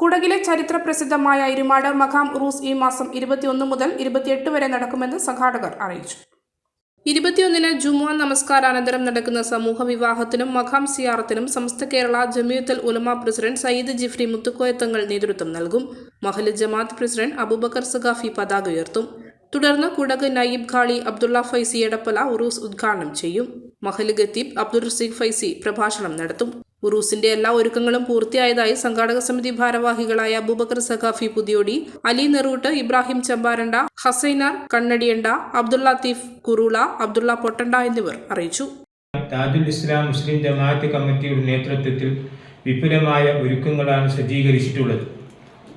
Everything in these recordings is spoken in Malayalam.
കുടകിലെ ചരിത്ര പ്രസിദ്ധമായ ഇരുമാട് മഖാം ഉറൂസ് ഈ മാസം ഇരുപത്തിയൊന്ന് മുതൽ ഇരുപത്തിയെട്ട് വരെ നടക്കുമെന്ന് സംഘാടകർ അറിയിച്ചു. ഇരുപത്തിയൊന്നിന് ജുമുഅ നമസ്കാരാനന്തരം നടക്കുന്ന സമൂഹ വിവാഹത്തിനും മഖാം സിയാറത്തിനും സമസ്ത കേരള ജമിയത്തുൽ ഉലമ പ്രസിഡന്റ് സയ്യിദ് ജിഫ്രി മുത്തുക്കോയത്തങ്ങൾ നേതൃത്വം നൽകും. മഹൽ ജമാഅത്ത് പ്രസിഡന്റ് അബൂബക്കർ സഖാഫി പതാക ഉയർത്തും. തുടർന്ന് കുടക് നയീബ് ഖാളി അബ്ദുള്ള ഫൈസി എടപ്പല ഉറൂസ് ഉദ്ഘാടനം ചെയ്യും. മഹൽ ഖത്തീബ് അബ്ദുൾ റസീഖ് ഫൈസി പ്രഭാഷണം നടത്തും. ഉറൂസിന്റെ എല്ലാ ഒരുക്കങ്ങളും പൂർത്തിയായതായി സംഘാടക സമിതി ഭാരവാഹികളായ അബൂബക്കർ സഖാഫി പുതിയോടി അലി നെറൂട്ട് ഇബ്രാഹിം ചമ്പാരണ്ട ഹസൈനാർ കണ്ണടിയണ്ട അബ്ദുള്ള ലത്തീഫ് കുറുള അബ്ദുള്ള പൊട്ടണ്ട എന്നിവർ അറിയിച്ചു. ഇസ്ലാം മുസ്ലിം ജമാഅത്ത് കമ്മിറ്റിയുടെ നേതൃത്വത്തിൽ വിപുലമായ ഒരുക്കങ്ങളാണ് സജ്ജീകരിച്ചിട്ടുള്ളത്.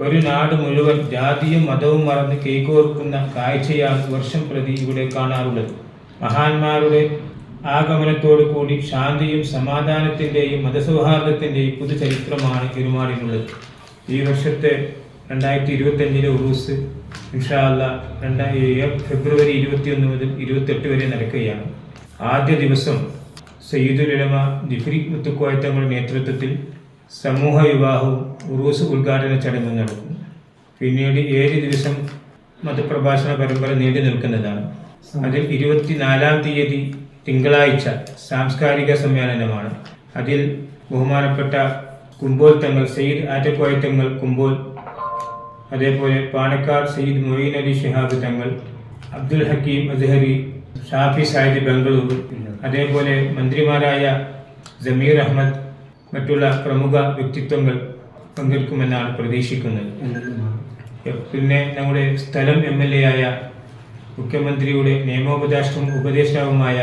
ഒരു നാട് മുഴുവൻ ജാതിയും മതവും മറന്ന് കൈകോർക്കുന്ന കാഴ്ചയാണ് വർഷം പ്രതി ഇവിടെ കാണാറുള്ളത്. മഹാന്മാരുടെ ആഗമനത്തോടു കൂടി ശാന്തിയും സമാധാനത്തിന്റെയും മതസൗഹാർദ്ദത്തിന്റെയും പുതുചരിത്രമാണ് ഇരുമാടിനുള്ളത് ഈ വർഷത്തെ രണ്ടായിരത്തി ഇരുപത്തഞ്ചിലെ ഉറൂസ് ഇൻഷാല്ല രണ്ടായി ഫെബ്രുവരി ഇരുപത്തിയൊന്ന് മുതൽ ഇരുപത്തെട്ട് വരെ നടക്കുകയാണ്. ആദ്യ ദിവസം സയ്യിദുലമ ജിഫ്രി മുത്തുക്കോയത്തങ്ങളുടെ നേതൃത്വത്തിൽ സമൂഹ വിവാഹവും ഉറൂസ് ഉദ്ഘാടന ചടങ്ങും നടക്കും പിന്നീട് ഏഴ് ദിവസം മതപ്രഭാഷണ പരമ്പര നീണ്ടു നിൽക്കുന്നതാണ് അതിൽ ഇരുപത്തിനാലാം തീയതി തിങ്കളാഴ്ച സാംസ്കാരിക സമ്മേളനമാണ്. അതിൽ ബഹുമാനപ്പെട്ട കുമ്പോൽ തങ്ങൾ സയ്യിദ് ആറ്റക്കോയത്തങ്ങൾ കുമ്പോൽ അതേപോലെ പാണക്കാർ സയ്യിദ് മൊയ്ൻ അലി ഷിഹാബ് തങ്ങൾ അബ്ദുൽ ഹക്കീം അസ്ഹരി ഷാഫി സാഹിദ് ബംഗളൂർ അതേപോലെ മന്ത്രിമാരായ ജമീർ അഹമ്മദ് മറ്റുള്ള പ്രമുഖ വ്യക്തിത്വങ്ങൾ പങ്കെടുക്കുമെന്നാണ് പ്രതീക്ഷിക്കുന്നത്. പിന്നെ നമ്മുടെ സ്ഥലം എം എൽ എ ആയ മുഖ്യമന്ത്രിയുടെ നിയമോപദേഷ്ടവും ഉപദേഷ്ടാവുമായ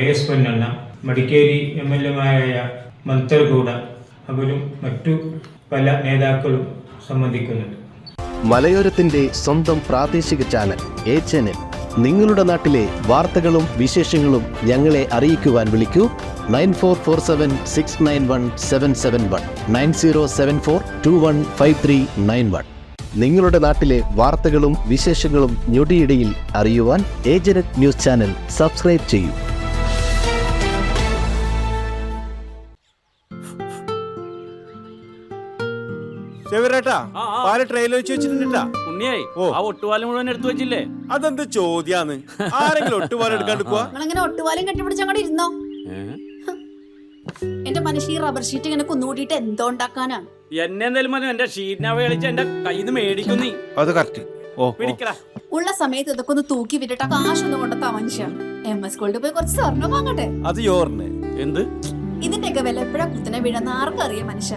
A S Ponnanna Madikeri M L എമാരായ Mantar Gowda അവരും മറ്റു പല നേതാക്കളും സംബന്ധിക്കുന്നുണ്ട്. മലയോരത്തിന്റെ സ്വന്തം പ്രാദേശിക ചാനൽ എ ചാനൽ. നിങ്ങളുടെ നാട്ടിലെ വാർത്തകളും വിശേഷങ്ങളും ഞങ്ങളെ അറിയിക്കുവാൻ വിളിക്കൂ. Nine four four seven six nine one seven seven one nine zero seven four two one five three nine one. നിങ്ങളുടെ നാട്ടിലെ വാർത്തകളും വിശേഷങ്ങളും ഞൊടിയിടയിൽ അറിയുവാൻ ഏജനറ്റ് ന്യൂസ് ചാനൽ സബ്സ്ക്രൈബ് ചെയ്യൂ. ആ. പാൽ ട്രെയിലർ വെച്ച് വെച്ചിട്ടുണ്ടാ ഉണ്ണിയായി ആ ഒട്ടുപാലം മുഴുവൻ എടുത്തു വെച്ചില്ലേ? അതെന്ത് ചോദ്യാന്ന്? ആരെങ്കിലും ഒട്ടുപാലം എടുക്കാണ്ട് പോവാ? നിങ്ങളിങ്ങനെ ഒട്ടുപാലം കെട്ടിപ്പിടിച്ച് അങ്ങോട്ട് ഇരുന്നോ? എന്റെ മനുഷ്യ ഈ റബ്ബർ ഷീറ്റ് ഇങ്ങനെ കുന്നുകൂട്ടിയിട്ട് എന്തോ ഉണ്ടാക്കാനാ? എന്നെ എന്തായാലും മതി എന്റെ ഷീറ്റിനെ കളിച്ച് എന്റെ കയ്യിൽ നിന്ന് മേടിക്കും അത് കറക്റ്റ് ഓ പിടിക്കടാ. ഉള്ള സമയത്ത് ഇതൊക്കെ ഒന്ന് തൂക്കി വിട്ടിട്ട് കാശൊന്നും കൊണ്ടെത്താ മനുഷ്യ. എം എസ് ഗോൾഡ് പോയി കുറച്ച് സ്വർണം വാങ്ങട്ടെ? അത് എന്ത്? ഇതിന്റെയൊക്കെ വില എപ്പോഴാ കുത്തനെ വീഴുന്ന ആർക്കറിയാം മനുഷ്യ.